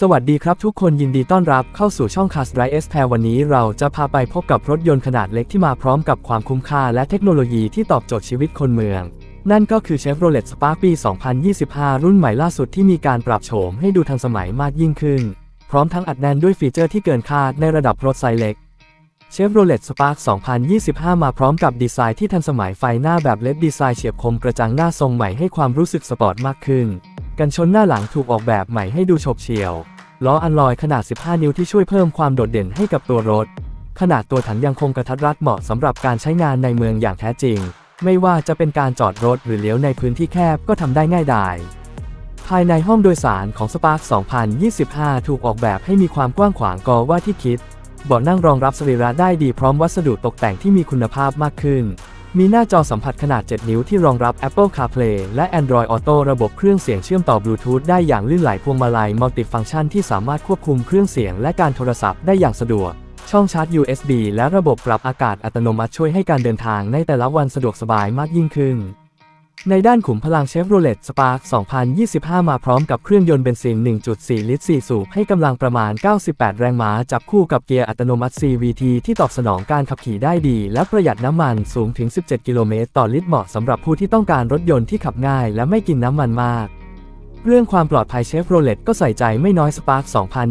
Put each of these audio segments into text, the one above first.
สวัสดีครับทุกคนยินดีต้อนรับเข้าสู่ช่อง Cast Drive S p a i r วันนี้เราจะพาไปพบกับรถยนต์ขนาดเล็กที่มาพร้อมกับความคุ้มค่าและเทคโนโลยีที่ตอบโจทย์ชีวิตคนเมือง นั่นก็คือ Chevrolet Spark ปี 2025 รุ่นใหม่ล่าสุดที่มีการปรับโฉมให้ดูทันสมัยมากยิ่งขึ้น พร้อมทั้งอัดแน่นด้วยฟีเจอร์ที่เกินคาดในระดับรถไซส์เล็ก Chevrolet Spark 2025 มาพร้อมกับดีไซน์ที่ทันสมัยไฟหน้าแบบเลดดีไซน์เฉียบคมกระจังหน้าทรงใหม่ให้ความรู้สึกสปอร์ตมากขึ้นกันชนหน้าหลังถูกออกแบบใหม่ให้ดูฉบเฉี่ยว ล้ออัลลอยขนาด 15 นิ้วที่ช่วยเพิ่มความโดดเด่นให้กับตัวรถ ขนาดตัวถังยังคงกระทัดรัดเหมาะสำหรับการใช้งานในเมืองอย่างแท้จริง ไม่ว่าจะเป็นการจอดรถหรือเลี้ยวในพื้นที่แคบก็ทำได้ง่ายดาย ภายในห้องโดยสารของ Spark 2025 ถูกออกแบบให้มีความกว้างขวางกว่าที่คิดเบาะนั่งรองรับสรีระได้ดีพร้อมวัสดุตกแต่งที่มีคุณภาพมากขึ้น มีหน้าจอสัมผัสขนาด 7 นิ้วที่รองรับ Apple CarPlay และ Android Auto ระบบเครื่องเสียงเชื่อมต่อบลูทูธได้อย่างลื่นไหลพวงมาลัยมัลติฟังก์ชันที่สามารถควบคุมเครื่องเสียงและการโทรศัพท์ได้อย่างสะดวก ช่องชาร์จ USB และระบบปรับอากาศอัตโนมัติช่วยให้การเดินทางในแต่ละวันสะดวกสบายมากยิ่งขึ้น ในด้านขุมพลัง Chevrolet Spark 2025 มาพร้อมกับเครื่องยนต์เบนซิน 1.4 ลิตร 4 สูบ ให้กำลังประมาณ 98 แรงม้า จับคู่กับเกียร์อัตโนมัติ CVT ที่ตอบสนองการขับขี่ได้ดี และประหยัดน้ำมันสูงถึง 17 กิโลเมตรต่อลิตร เหมาะสำหรับผู้ที่ต้องการรถยนต์ที่ขับง่ายและไม่กินน้ำมันมากเรื่องความปลอดภัย Chevrolet ก็ใส่ใจไม่น้อย Spark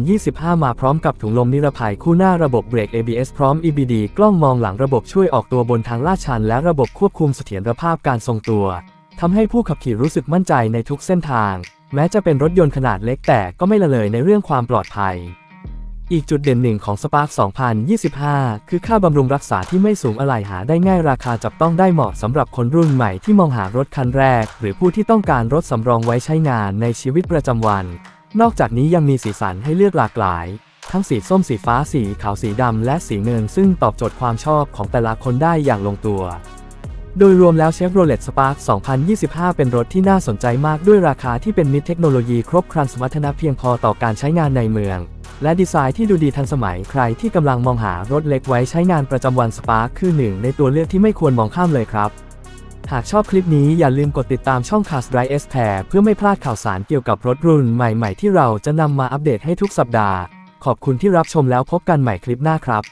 2025 มาพร้อมกับถุงลมนิรภัยคู่หน้าระบบเบรก ABS พร้อม EBD กล้องมองหลังระบบช่วยออกตัวบนทางลาดชัน และระบบควบคุมเสถียรภาพการทรงตัว ทำให้ผู้ขับขี่รู้สึกมั่นใจในทุกเส้นทาง แม้จะเป็นรถยนต์ขนาดเล็กแต่ก็ไม่ละเลยในเรื่องความปลอดภัย อีกจุดเด่นหนึ่งของ Spark 2025 คือค่าบำรุงรักษาที่ไม่สูงอะไรหาได้ง่ายราคาจับต้องได้เหมาะสำหรับคนรุ่นใหม่ที่มองหารถคันแรก หรือผู้ที่ต้องการรถสำรองไว้ใช้งานในชีวิตประจำวัน นอกจากนี้ยังมีสีสันให้เลือกหลากหลายทั้งสีส้มสีฟ้าสีขาวสีดำและสีเงินซึ่งตอบโจทย์ความชอบของแต่ละคนได้อย่างลงตัว โดยรวมแล้ว Chevrolet Spark 2025 เป็นรถที่น่าสนใจมากด้วยราคาที่เป็นมิตรเทคโนโลยีครบครันสมรรถนะเพียงพอต่อการใช้งานในเมือง และดีไซน์ที่ดูดีทันสมัยใครที่กำลังมองหารถเล็กไว้ใช้งานประจำวัน Spark คือหนึ่งในตัวเลือกที่ไม่ควรมองข้ามเลยครับ หากชอบคลิปนี้อย่าลืมกดติดตามช่อง Cast Drive S p a i r เพื่อไม่พลาดข่าวสารเกี่ยวกับรถรุ่นใหม่ ๆ ที่เราจะนำมาอัปเดตให้ทุกสัปดาห์ ขอบคุณที่รับชมแล้วพบกันใหม่คลิปหน้าครับ